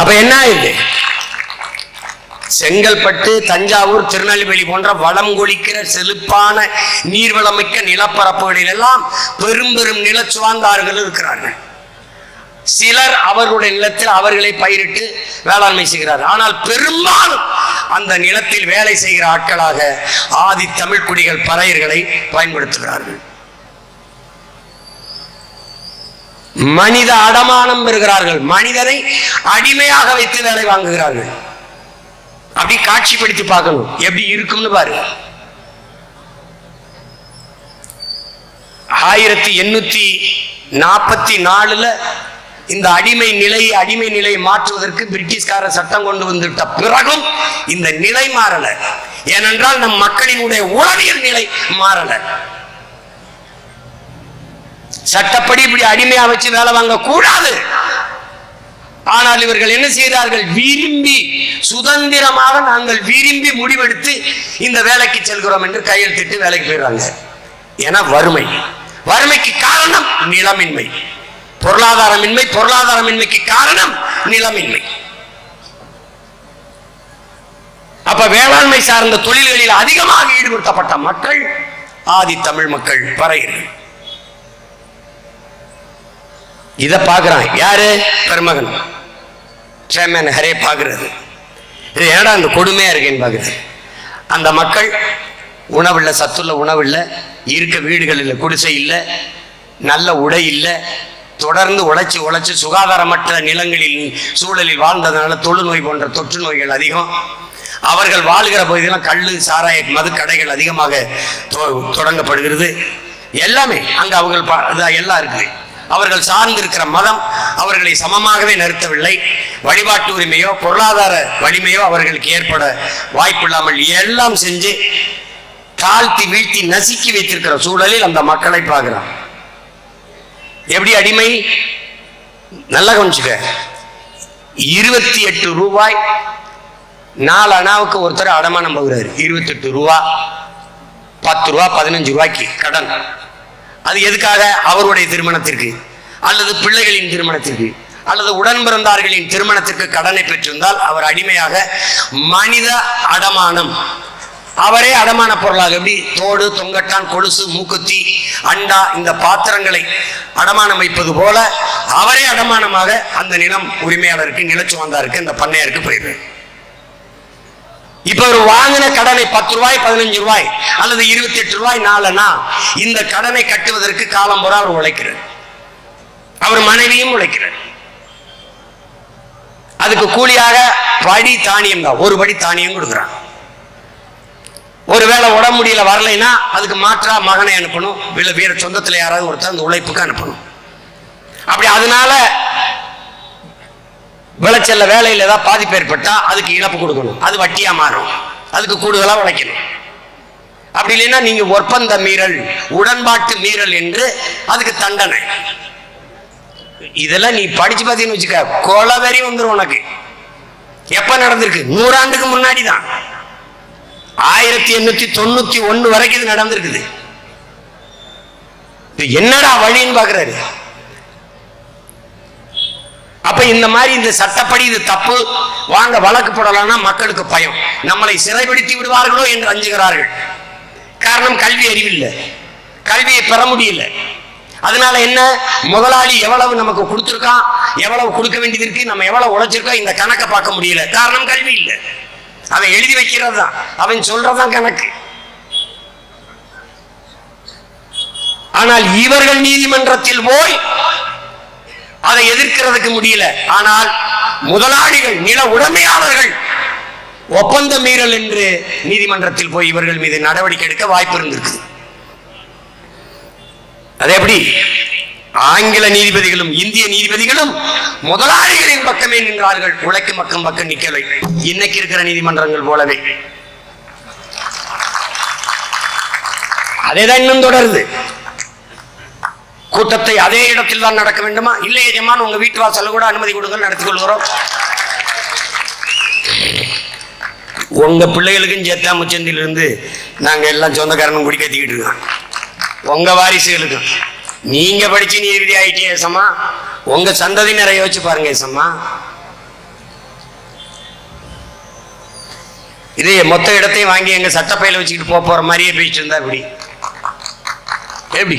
அப்ப என்ன ஆயிடுது? செங்கல்பட்டு தஞ்சாவூர் திருநெல்வேலி போன்ற வளம் கொளிக்கிற செழிப்பான நீர்வளமிக்க நிலப்பரப்புகளில் எல்லாம் பெரும் பெரும் நிலச்சுவாங்கார்கள் இருக்கிறார்கள். சிலர் அவர்களுடைய நிலத்தில் அவர்களை பயிரிட்டு வேளாண்மை செய்கிறார் ஆனால் பெரும்பாலும் அந்த நிலத்தில் வேலை செய்கிற ஆட்களாக ஆதி தமிழ் குடிகள் பறையர்களை பயன்படுத்துகிறார்கள். மனித அடமானம் பெறுகிறார்கள். மனிதனை அடிமையாக வைத்து வேலை வாங்குகிறார்கள். அப்படி காட்சிப்படுத்தி பார்க்கணும். எப்படி இருக்கும்னு பாரு. ஆயிரத்தி எண்ணூத்தி நாற்பத்தி நாலுல இந்த அடிமை நிலையை அடிமை நிலையை மாற்றுவதற்கு பிரிட்டிஷ்காரர் சட்டம் கொண்டு வந்துவிட்ட பிறகும் இந்த நிலை மாறல. ஏனென்றால் நம் மக்களினுடைய உளவியல் நிலை மாறல. சட்டப்படி இப்படி அடிமையா வச்சு வேலை வாங்க கூடாது ஆனால் இவர்கள் என்ன செய்கிறார்கள்? விரும்பி சுதந்திரமாக நாங்கள் விரும்பி முடிவெடுத்து இந்த வேலைக்கு செல்கிறோம் என்று கையெழுத்திட்டு வேலைக்கு போயிடுறாங்க. ஏன்னா வறுமை. வறுமைக்கு காரணம் நிலமின்மை. பொருளாதாரமின்மை பொருளாதாரமின்மைக்கு காரணம் நிலமின்மை. அப்ப வேளாண்மை சார்ந்த தொழில்களில் அதிகமாக ஈடுபடுத்தப்பட்ட மக்கள் ஆதி தமிழ் மக்கள் பறையர்கள். இத பாக்குறான் யாரு? பெருமகன் சேர்மேன் ஹரே பாக்குறது இது ஏடா அந்த கொடுமையா இருக்கேன்னு பாக்குறது அந்த மக்கள் உணவில்லை சத்துள்ள உணவில்லை இருக்க வீடுகள் இல்லை குடிசை இல்லை நல்ல உடை இல்லை தொடர்ந்து உழைச்சி உழைச்சி சுகாதாரமற்ற நிலங்களில் சூழலில் வாழ்ந்ததுனால தொழுநோய் போன்ற தொற்று நோய்கள் அதிகம். அவர்கள் வாழ்கிற பகுதியெல்லாம் கல் சாராய மது கடைகள் அதிகமாக தொ- தொடங்கப்படுகிறது. எல்லாமே அங்கே அவங்க எல்லாம் இருக்குது. அவர்கள் சார்ந்திருக்கிற மதம் அவர்களை சமமாகவே நிறுத்தவில்லை. வழிபாட்டு உரிமையோ பொருளாதார வலிமையோ அவர்களுக்கு ஏற்பட வாய்ப்பில்லாமல் எல்லாம் செஞ்சு தாழ்த்தி வீழ்த்தி நசுக்கி வைத்திருக்கிற சூழலில் அந்த மக்களை பார்க்கிறான். எப்படி அடிமை? நல்லா கவனிச்சுக்க. இருபத்தி எட்டு ரூபாய் நாலு அணாவுக்கு ஒருத்தர் அடமானம் போகிறாரு. இருபத்தி எட்டு ரூபா பத்து ரூபா பதினஞ்சு ரூபாய்க்கு கடன். அது எதுக்காக? அவருடைய திருமணத்திற்கு. அல்லது பிள்ளைகளின் திருமணத்திற்கு. அல்லது உடன் பிறந்தார்களின் திருமணத்திற்கு கடனை பெற்றிருந்தால் அவர் அடிமையாக மனித அடமானம். அவரே அடமான பொருளாக எப்படி? தோடு தொங்கட்டான் கொலுசு மூக்குத்தி அண்டா இந்த பாத்திரங்களை அடமானம் வைப்பது போல அவரே அடமானமாக அந்த நிலம் உரிமையாளருக்கு நிலச்சுவந்தாருக்கு இந்த பண்ணையாருக்கு போயிடுறாரு. இப்ப ஒரு வாங்கின கடனை பத்து ரூபாய் பதினஞ்சு ரூபாய் அல்லது இருபத்தி எட்டு ரூபாய் நாளனா இந்த கடனை கட்டுவதற்கு காலம் பூரா அவர் உழைக்கிறார். அவர் மனைவியும் உழைக்கிறார். அதுக்கு கூலியாக படி தானியம் தான். ஒரு படி தானியம் கொடுக்குறான். ஒருவேளை உடம்பு முடியல வரலைன்னா அதுக்கு மாற்றா மகனை அனுப்பணும். இல்ல வேற சொந்தத்துல யாராவது ஒருத்தர் அந்த உழைப்புக்கு அனுப்பணும். அப்படி அதனால விளைச்சல்ல வேலையில் ஏதாவது பாதிப்பு ஏற்பட்டா அதுக்கு இழப்பு கொடுக்கணும். அது வட்டியா மாறும். அதுக்கு கூடுதலா உழைக்கணும். அப்படி இல்லைன்னா நீங்க ஒப்பந்த மீறல் உடன்பாட்டு மீறல் என்று அதுக்கு தண்டனை. இதெல்லாம் நீ படிச்சு பார்த்தீங்கன்னு வச்சுக்க கொலவெறி வந்துடும் உனக்கு. எப்ப நடந்திருக்கு? நூறாண்டுக்கு முன்னாடி தான். ஆயிரத்தி எண்ணூத்தி தொண்ணூத்தி ஒண்ணு வரைக்கும் இது நடந்திருக்குது. இது என்னடா வழின்னு பாக்குறாரு? இந்த மாதிரி இந்த சட்டப்படி இது தப்பு. வாங்க வழக்கு போடலாம்னா மக்களுக்கு பயம். நம்மளை சிறைப்படுத்தி விடுவார்களோ என்று அஞ்சுகிறார்கள். காரணம் கல்வி அறிவில்லை. கல்வியை பெற முடியல. அதனால என்ன? முதலாளி எவ்வளவு நமக்கு கொடுத்துருக்கான் எவ்வளவு கொடுக்க வேண்டியது இருக்கு? நம்ம எவ்வளவு உழைச்சிருக்கோம் இந்த கணக்கை பார்க்க முடியல. காரணம் கல்வி இல்லை. அவன் எழுதி வைக்கிறது தான். அவன் சொல்றதுதான் கணக்கு. ஆனால் இவர்கள் நீதிமன்றத்தில் போய் அதை எதிர்க்கிறதுக்கு முடியல. ஆனால் முதலாளிகள் நில உடைமையாளர்கள் ஒப்பந்த மீறல் என்று நீதிமன்றத்தில் போய் இவர்கள் மீது நடவடிக்கை எடுக்க வாய்ப்பு இருந்திருக்கு. அது எப்படி? ஆங்கில நீதிபதிகளும் இந்திய நீதிபதிகளும் முதலாளிகளின் பக்கமே நின்றார்கள். உழைக்கும் பக்கம் பக்கம் நிக்கலை. இன்னைக்கு இருக்கிற நீதிமன்றங்கள் போலவே. அதேதான் இன்னும் தொடருது. கூட்டத்தை அதே இடத்தில் தான் நடக்க வேண்டுமா? இல்லை எஜமான் உங்க வீட்டு வாசல கூட அனுமதி கொடுங்க நடத்தி கொள்கிறோம். உங்க பிள்ளைகளுக்கும் சேத்தா முச்சந்திலிருந்து நாங்கள் எல்லாம் சொந்தக்காரனும் குடி கத்திக்கிட்டு இருக்கோம். உங்க வாரிசுகளுக்கும். நீங்க படிச்சு நீ இறுதி ஆயிட்டே ஏசம்மா? உங்க சந்ததியினரை யோசிச்சு பாருங்க ஏசம்மா. இதே மொத்த இடத்தையும் வாங்கி எங்க சட்டப்பையில வச்சுக்கிட்டு போக போற மாதிரியே பேசிட்டு இருந்தா இப்படி. எப்படி?